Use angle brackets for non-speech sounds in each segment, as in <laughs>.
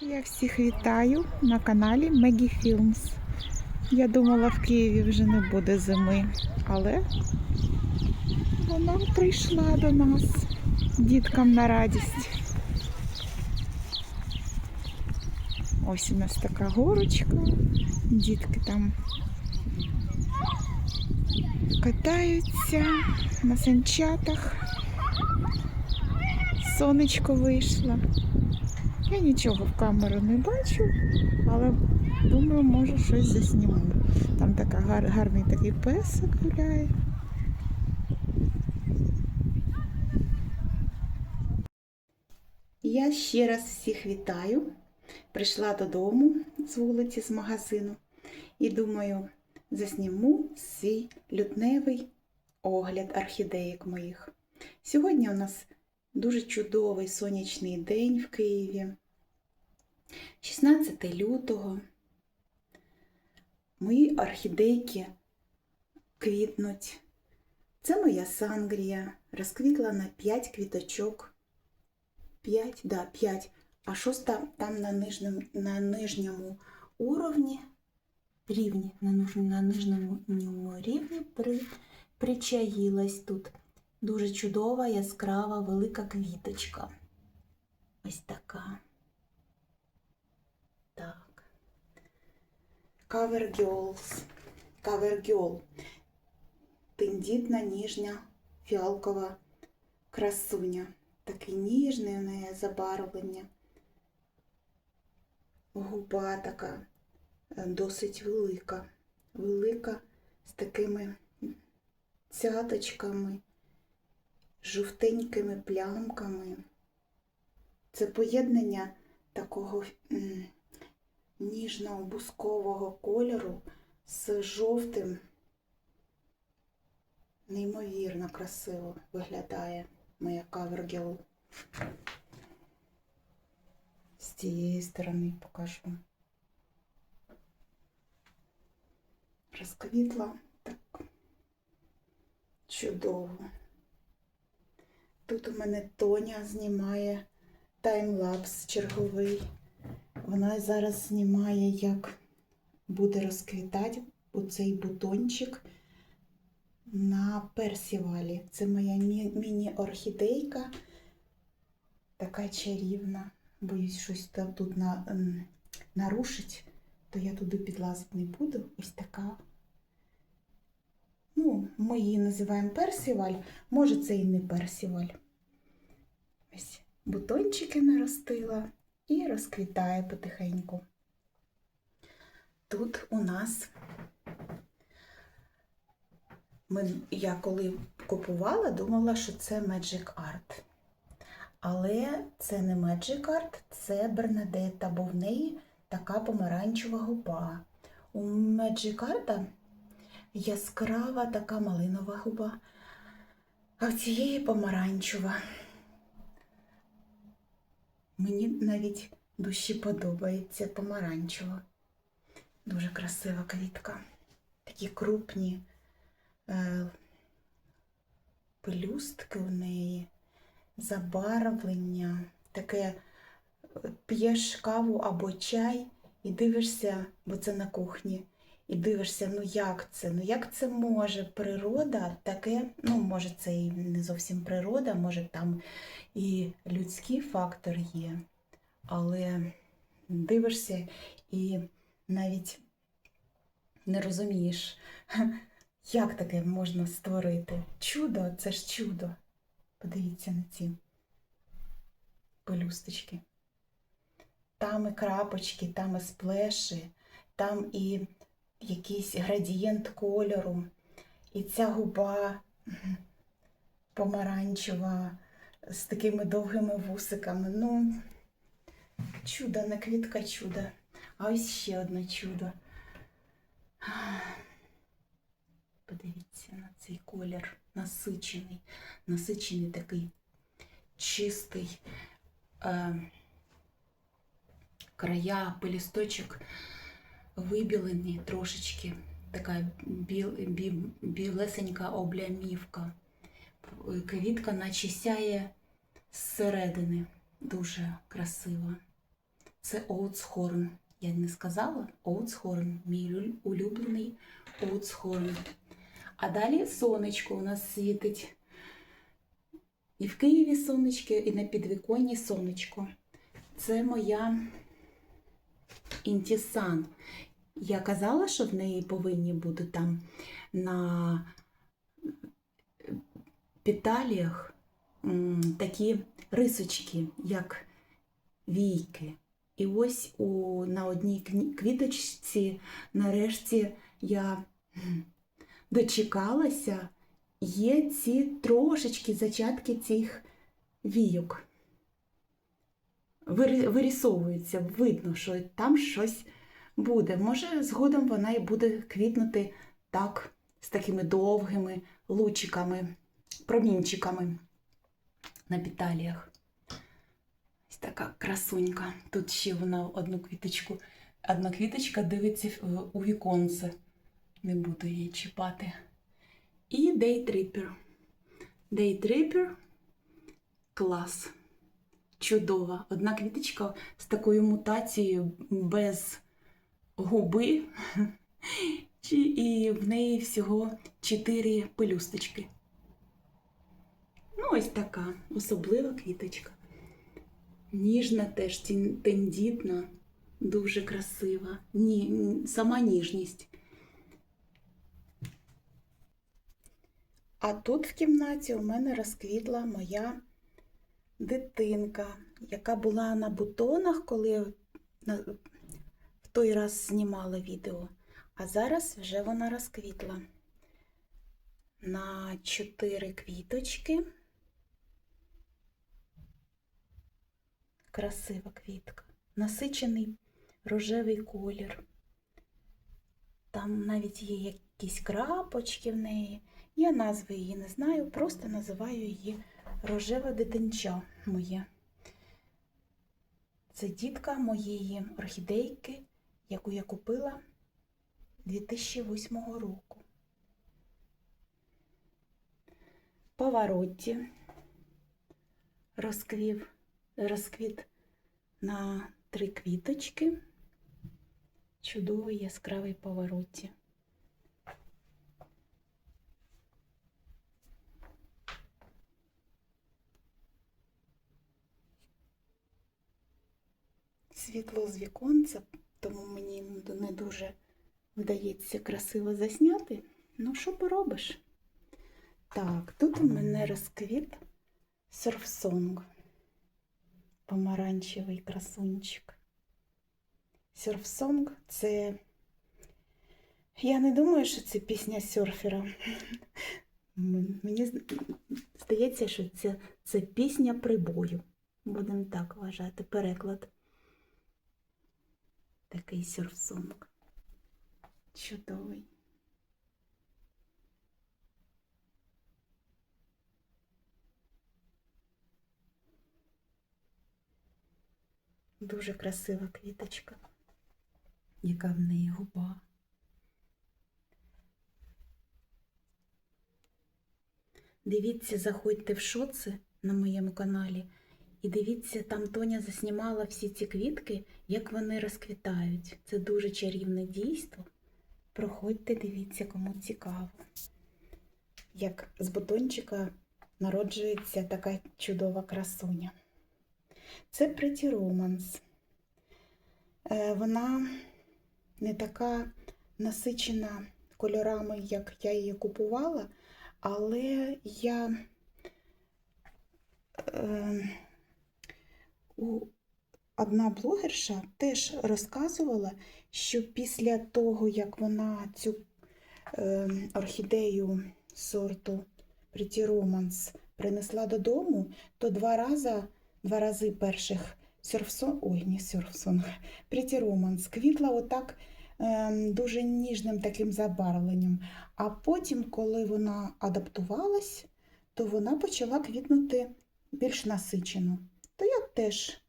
Я всіх вітаю на каналі Мегі Films. Я думала, в Києві вже не буде зими, але вона прийшла до нас діткам на радість. Ось у нас така горочка. Дітки там катаються на санчатах. Сонечко вийшло. Я нічого в камеру не бачу, але думаю, може щось засніму. Там така гар, гарний такий песик гуляє. Я ще раз всіх вітаю. Прийшла додому з вулиці, з магазину і думаю, засніму свій лютневий огляд орхідеїк моїх. Сьогодні у нас Дуже чудовий сонячний день в Києві. 16 лютого. Мої орхідейки квітнуть. Це моя сангрія. Розквітла на 5 квіточок. 5, да, 5. А шоста там на нижньому, на нижньому уровні, рівні, на, ниж- на нижньому рівні при, причаїлась тут. Дуже чудова, яскрава, велика квіточка. Ось така. Так. Cover Girls. Cover Girl. Тендітна, ніжня, фіалкова красуня. Таке ніжне у неї забарвлення. Губа така е, досить велика. Велика з такими цяточками жовтенькими плямками. Це поєднання такого м, ніжного бускового кольору з жовтим. Неймовірно красиво виглядає моя кавергел. З цієї сторони покажу. Розквітла так чудово. Тут у мене Тоня знімає таймлапс черговий. Вона зараз знімає, як буде розквітати оцей бутончик на персівалі. Це моя міні-орхідейка, така чарівна. Боюсь, щось там тут на, нарушить, то я туди підлазити не буду. Ось така. Ну, ми її називаємо персіваль, може це і не персіваль. Ось бутончики наростила і розквітає потихеньку. Тут у нас ми, я коли купувала, думала, що це Magic Art. Але це не Magic Art, це Бернадетта, бо в неї така помаранчева губа. У Magic Art яскрава така малинова губа, а в цієї помаранчева. Мені навіть душі подобається помаранчева. Дуже красива квітка. Такі крупні е, пелюстки у неї, забарвлення, таке е, п'єш каву або чай і дивишся, бо це на кухні. І дивишся, ну як це? Ну як це може природа таке, ну може це і не зовсім природа, може там і людський фактор є, але дивишся і навіть не розумієш, <laughs> як таке можна створити. Чудо, це ж чудо. Подивіться на ці пелюсточки. Там і крапочки, там і сплеші, там і якийсь градієнт кольору, і ця губа помаранчева з такими довгими вусиками. Ну, чудо, не квітка чудо. А ось ще одне чудо. Подивіться на цей колір насичений, насичений такий чистий. Е, края пелісточок вибілені трошечки, така біл, бі, білесенька облямівка. Квітка наче сяє зсередини. Дуже красива. Це Оуцхорн. Я не сказала Оуцхорн, мій улюблений Оуцхорн. А далі сонечко у нас світить. І в Києві сонечко, і на підвіконні сонечко. Це моя інтісан. Я казала, що в неї повинні бути там на петаліях такі рисочки, як війки. І ось у, на одній квіточці, нарешті, я дочекалася, є ці трошечки зачатки цих війок. Вирі- Вирісовуються, видно, що там щось буде. Може, згодом вона і буде квітнути так, з такими довгими лучиками, промінчиками на петаліях. Ось така красунька. Тут ще вона одну квіточку. Одна квіточка дивиться у віконце. Не буду її чіпати. І Дейтріпер. Дейтріпер клас. Чудова. Одна квіточка з такою мутацією без губи. І в неї всього чотири пелюсточки. Ну, ось така особлива квіточка. Ніжна теж, тендітна, дуже красива. Ні, сама ніжність. А тут в кімнаті у мене розквітла моя дитинка, яка була на бутонах, коли в той раз знімала відео. А зараз вже вона розквітла на чотири квіточки. Красива квітка, насичений рожевий колір. Там навіть є якісь крапочки в неї. Я назви її не знаю, просто називаю її рожева дитинча моє. Це дітка моєї орхідейки, яку я купила 2008 року. Поворотті розквів, розквіт на три квіточки. Чудовий яскравий поворотті. Світло з віконця, тому мені не дуже вдається красиво засняти. Ну, що поробиш? Так, тут у мене розквіт серфсонг. Помаранчевий красунчик. Серфсонг це. Я не думаю, що це пісня серфера. <laughs> Мені здається, що це, це пісня прибою. Будемо так вважати. Переклад. Такий серфсонг. Чудовий. Дуже красива квіточка, яка в неї губа. Дивіться, заходьте в шоци на моєму каналі. І дивіться, там Тоня заснімала всі ці квітки, як вони розквітають. Це дуже чарівне дійство. Проходьте, дивіться, кому цікаво. Як з бутончика народжується така чудова красуня. Це Pretty Romance. Е, Вона не така насичена кольорами, як я її купувала, але я е, одна блогерша теж розказувала, що після того, як вона цю е, орхідею сорту Pretty Romance принесла додому, то два рази, два рази перших серфсон, ой, не серфсон, <laughs> Pretty Romance квітла отак е, дуже ніжним таким забарвленням. А потім, коли вона адаптувалась, то вона почала квітнути більш насичено. То я теж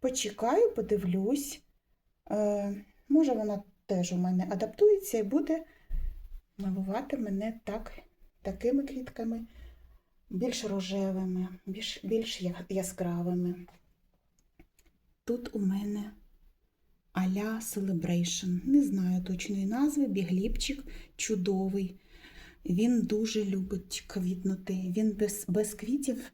почекаю, подивлюсь. Е, може, вона теж у мене адаптується і буде милувати мене так, такими квітками, більш рожевими, більш, більш яскравими. Тут у мене а-ля Celebration. Не знаю точної назви, бігліпчик чудовий. Він дуже любить квітнути. Він без, без квітів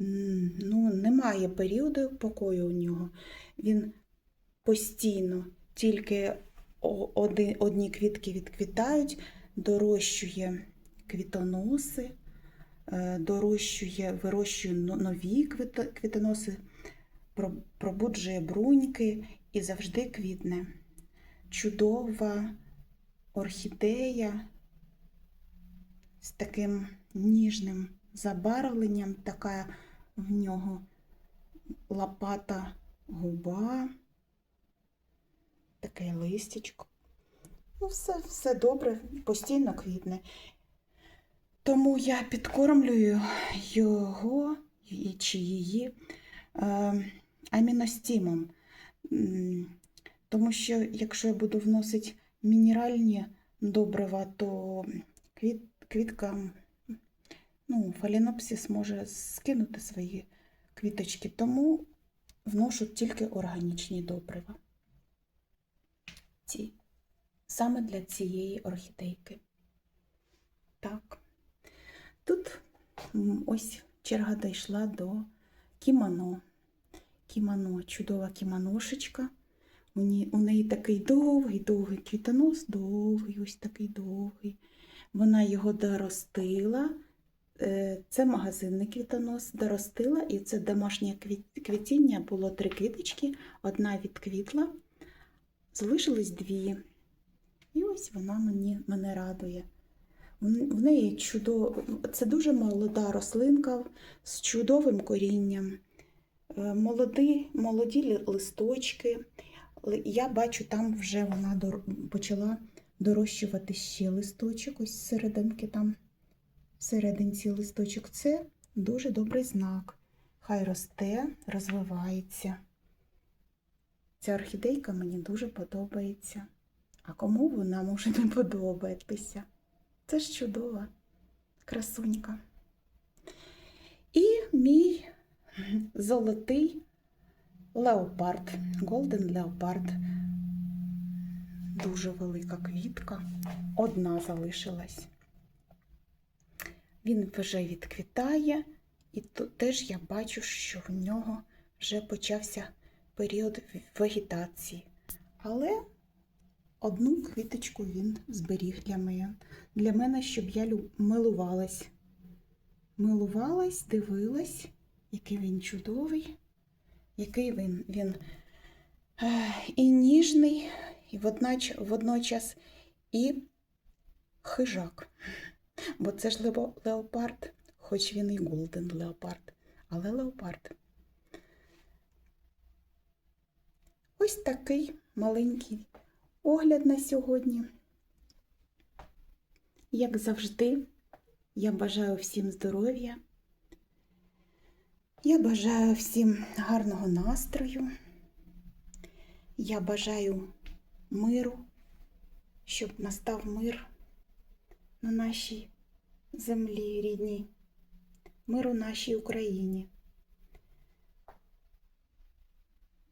ну, немає періоду покою у нього. Він постійно тільки одні квітки відквітають, дорощує квітоноси, е, дорощує, вирощує нові квітоноси, пробуджує бруньки і завжди квітне. Чудова орхідея з таким ніжним забарвленням, така в нього лопата губа, таке листячко. Ну, все, все добре, постійно квітне. Тому я підкормлюю його чи її е, аміностімом. Тому що якщо я буду вносити мінеральні добрива, то квіт, квітка, ну, фалінопсис може скинути свої квіточки, тому вношу тільки органічні добрива. Ці. Саме для цієї орхідейки. Так. Тут ось черга дійшла до кімоно. Кімоно, чудова неї, у неї такий довгий-довгий квітонос, довгий, ось такий довгий. Вона його доростила. Е, Це магазинний квітонос, доростила, і це домашнє квітіння було три квіточки, одна відквітла, залишились дві. І ось вона мені, мене радує. В неї чудо... Це дуже молода рослинка з чудовим корінням. Е, Молоді, молоді листочки. Я бачу, там вже вона почала дорощувати ще листочок, ось серединки там, серединці листочок. Це дуже добрий знак. Хай росте, розвивається. Ця орхідейка мені дуже подобається. А кому вона може не подобатися? Це ж чудова красунька. І мій золотий леопард, Голден леопард. Дуже велика квітка. Одна залишилась. Він вже відквітає, і тут теж я бачу, що в нього вже почався період вегетації. Але одну квіточку він зберіг для мене, для мене, щоб я милувалась. Милувалась, дивилась, який він чудовий, який він, він е, і ніжний, і водноч, водночас і хижак. Бо це ж леопард, хоч він і голден леопард, але леопард. Ось такий маленький огляд на сьогодні. Як завжди, я бажаю всім здоров'я. Я бажаю всім гарного настрою. Я бажаю миру, щоб настав мир на нашій землі рідній, миру нашій Україні.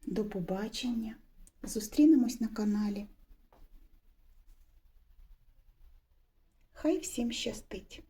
До побачення. Зустрінемось на каналі. Хай всім щастить!